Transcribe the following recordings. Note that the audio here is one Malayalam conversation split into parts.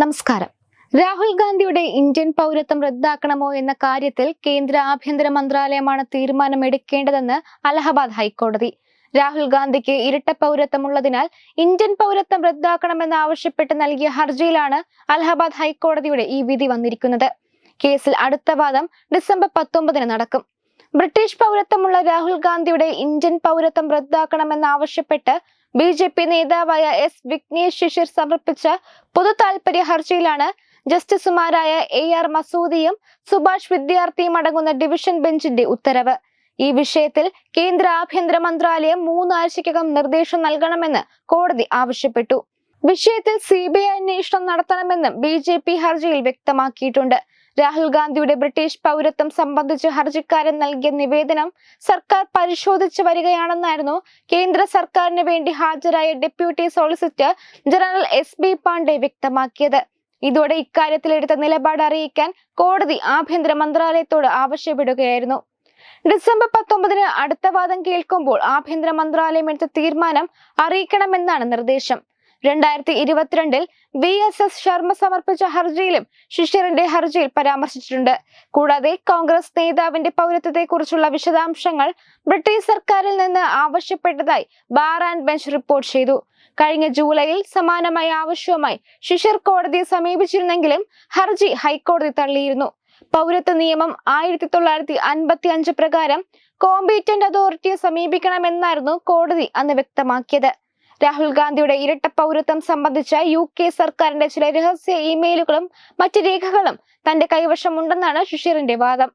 നമസ്കാരം. രാഹുൽ ഗാന്ധിയുടെ ഇന്ത്യൻ പൗരത്വം റദ്ദാക്കണമോ എന്ന കാര്യത്തിൽ കേന്ദ്ര ആഭ്യന്തര മന്ത്രാലയമാണ് തീരുമാനമെടുക്കേണ്ടതെന്ന് അലഹബാദ് ഹൈക്കോടതി. രാഹുൽ ഗാന്ധിക്ക് ഇരട്ട പൗരത്വം ഉള്ളതിനാൽ ഇന്ത്യൻ പൗരത്വം റദ്ദാക്കണമെന്ന് ആവശ്യപ്പെട്ട് നൽകിയ ഹർജിയിലാണ് അലഹബാദ് ഹൈക്കോടതിയുടെ ഈ വിധി വന്നിരിക്കുന്നത്. കേസിൽ അടുത്ത വാദം ഡിസംബർ പത്തൊമ്പതിന് നടക്കും. ബ്രിട്ടീഷ് പൗരത്വമുള്ള രാഹുൽ ഗാന്ധിയുടെ ഇന്ത്യൻ പൗരത്വം റദ്ദാക്കണമെന്നാവശ്യപ്പെട്ട് ബി ജെ പി നേതാവായ എസ് വിഘ്നേഷ് ശിശിർ സമർപ്പിച്ച പൊതു താൽപര്യ ഹർജിയിലാണ് ജസ്റ്റിസുമാരായ എ ആർ മസൂദിയും സുഭാഷ് വിദ്യാർത്ഥിയും അടങ്ങുന്ന ഡിവിഷൻ ബെഞ്ചിന്റെ ഉത്തരവ്. ഈ വിഷയത്തിൽ കേന്ദ്ര ആഭ്യന്തര മന്ത്രാലയം മൂന്നാഴ്ചയ്ക്കകം നിർദ്ദേശം നൽകണമെന്ന് കോടതി ആവശ്യപ്പെട്ടു. വിഷയത്തിൽ സി ബി ഐ അന്വേഷണം നടത്തണമെന്നും ബി ജെ പി ഹർജിയിൽ വ്യക്തമാക്കിയിട്ടുണ്ട്. രാഹുൽ ഗാന്ധിയുടെ ബ്രിട്ടീഷ് പൗരത്വം സംബന്ധിച്ച് ഹർജിക്കാരൻ നൽകിയ നിവേദനം സർക്കാർ പരിശോധിച്ചു വരികയാണെന്നായിരുന്നു കേന്ദ്ര സർക്കാരിന് വേണ്ടി ഹാജരായ deputy solicitor general S B Pandey വ്യക്തമാക്കിയത്. ഇതോടെ ഇക്കാര്യത്തിൽ എടുത്ത നിലപാട് അറിയിക്കാൻ കോടതി ആഭ്യന്തര മന്ത്രാലയത്തോട് ആവശ്യപ്പെടുകയായിരുന്നു. ഡിസംബർ പത്തൊമ്പതിന് അടുത്ത വാദം കേൾക്കുമ്പോൾ ആഭ്യന്തര മന്ത്രാലയം എടുത്ത തീരുമാനം അറിയിക്കണമെന്നാണ് നിർദ്ദേശം. രണ്ടായിരത്തി ഇരുപത്തിരണ്ടിൽ വി എസ് എസ് ശർമ്മ സമർപ്പിച്ച ഹർജിയിലും ശിഷ്യറിന്റെ ഹർജിയിൽ പരാമർശിച്ചിട്ടുണ്ട്. കൂടാതെ കോൺഗ്രസ് നേതാവിന്റെ പൗരത്വത്തെക്കുറിച്ചുള്ള വിശദാംശങ്ങൾ ബ്രിട്ടീഷ് സർക്കാരിൽ നിന്ന് ആവശ്യപ്പെട്ടതായി ബാർ ആൻഡ് ബെഞ്ച് റിപ്പോർട്ട് ചെയ്തു. കഴിഞ്ഞ ജൂലൈയിൽ സമാനമായ ആവശ്യവുമായി ശിഷ്യർ കോടതിയെ സമീപിച്ചിരുന്നെങ്കിലും ഹർജി ഹൈക്കോടതി തള്ളിയിരുന്നു. പൗരത്വ നിയമം ആയിരത്തി തൊള്ളായിരത്തി അൻപത്തി അഞ്ച് പ്രകാരം കോമ്പീറ്റന്റ് അതോറിറ്റിയെ സമീപിക്കണമെന്നായിരുന്നു കോടതി അന്ന് വ്യക്തമാക്കിയത്. രാഹുൽ ഗാന്ധിയുടെ ഇരട്ട പൗരത്വം സംബന്ധിച്ച യു കെ സർക്കാരിന്റെ ചില രഹസ്യ ഇമെയിലുകളും മറ്റു രേഖകളും തന്റെ കൈവശമുണ്ടെന്നാണ് ഷുഷീറിന്റെ വാദം.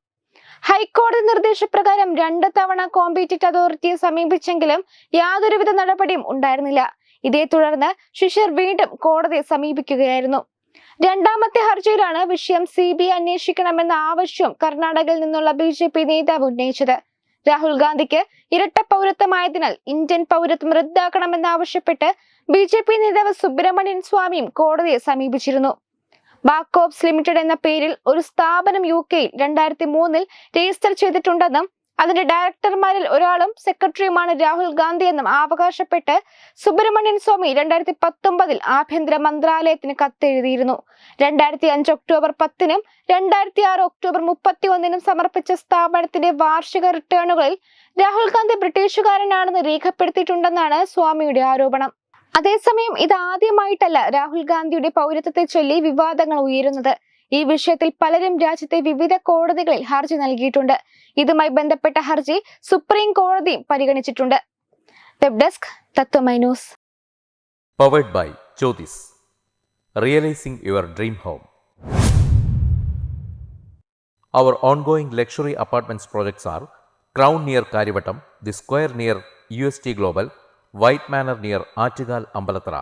ഹൈക്കോടതി നിർദ്ദേശപ്രകാരം രണ്ട് തവണ കോമ്പീറ്റന്റ് അതോറിറ്റിയെ സമീപിച്ചെങ്കിലും യാതൊരുവിധ നടപടിയും ഉണ്ടായിരുന്നില്ല. ഇതേ തുടർന്ന് ഷിഷർ വീണ്ടും കോടതിയെ സമീപിക്കുകയായിരുന്നു. രണ്ടാമത്തെ ഹർജിയിലാണ് വിഷയം സി ബി ഐ അന്വേഷിക്കണമെന്ന ആവശ്യം കർണാടകയിൽ നിന്നുള്ള ബി ജെ പി നേതാവ് ഉന്നയിച്ചത്. രാഹുൽ ഗാന്ധിക്ക് ഇരട്ട പൗരത്വമായതിനാൽ ഇന്ത്യൻ പൗരത്വം റദ്ദാക്കണമെന്നാവശ്യപ്പെട്ട് ബി ജെ പി നേതാവ് സുബ്രഹ്മണ്യൻ സ്വാമിയും കോടതിയെ സമീപിച്ചിരുന്നു. ബാക്കോപ്സ് ലിമിറ്റഡ് എന്ന പേരിൽ ഒരു സ്ഥാപനം യു കെയിൽ രണ്ടായിരത്തി മൂന്നിൽ രജിസ്റ്റർ ചെയ്തിട്ടുണ്ടെന്നും അതിന്റെ ഡയറക്ടർമാരിൽ ഒരാളും സെക്രട്ടറിയുമാണ് രാഹുൽ ഗാന്ധി എന്നും അവകാശപ്പെട്ട് സുബ്രഹ്മണ്യൻ സ്വാമി രണ്ടായിരത്തി പത്തൊമ്പതിൽ ആഭ്യന്തര മന്ത്രാലയത്തിന് കത്തെഴുതിയിരുന്നു. രണ്ടായിരത്തി അഞ്ച് ഒക്ടോബർ പത്തിനും രണ്ടായിരത്തി ആറ് ഒക്ടോബർ മുപ്പത്തി ഒന്നിനും സമർപ്പിച്ച സ്ഥാപനത്തിന്റെ വാർഷിക റിട്ടേണുകളിൽ രാഹുൽ ഗാന്ധി ബ്രിട്ടീഷുകാരനാണെന്ന് രേഖപ്പെടുത്തിയിട്ടുണ്ടെന്നാണ് സ്വാമിയുടെ ആരോപണം. അതേസമയം ഇത് ആദ്യമായിട്ടല്ല രാഹുൽ ഗാന്ധിയുടെ പൗരത്വത്തെ ചൊല്ലി വിവാദങ്ങൾ ഉയരുന്നത്. ഈ വിഷയത്തിൽ പലരും രാജ്യത്തെ വിവിധ കോടതികളിൽ ഹർജി നൽകിയിട്ടുണ്ട് ഇതുമായി ബന്ധപ്പെട്ട ഹർജി സുപ്രീം കോടതിയും പരിഗണിച്ചിട്ടുണ്ട് web desk Tatwamayi news Powered by Jyotis. Realizing your dream home. Our ongoing luxury apartments projects are Crown near Karivattam, The Square near UST Global, White Manor near Achigal Ambalatra,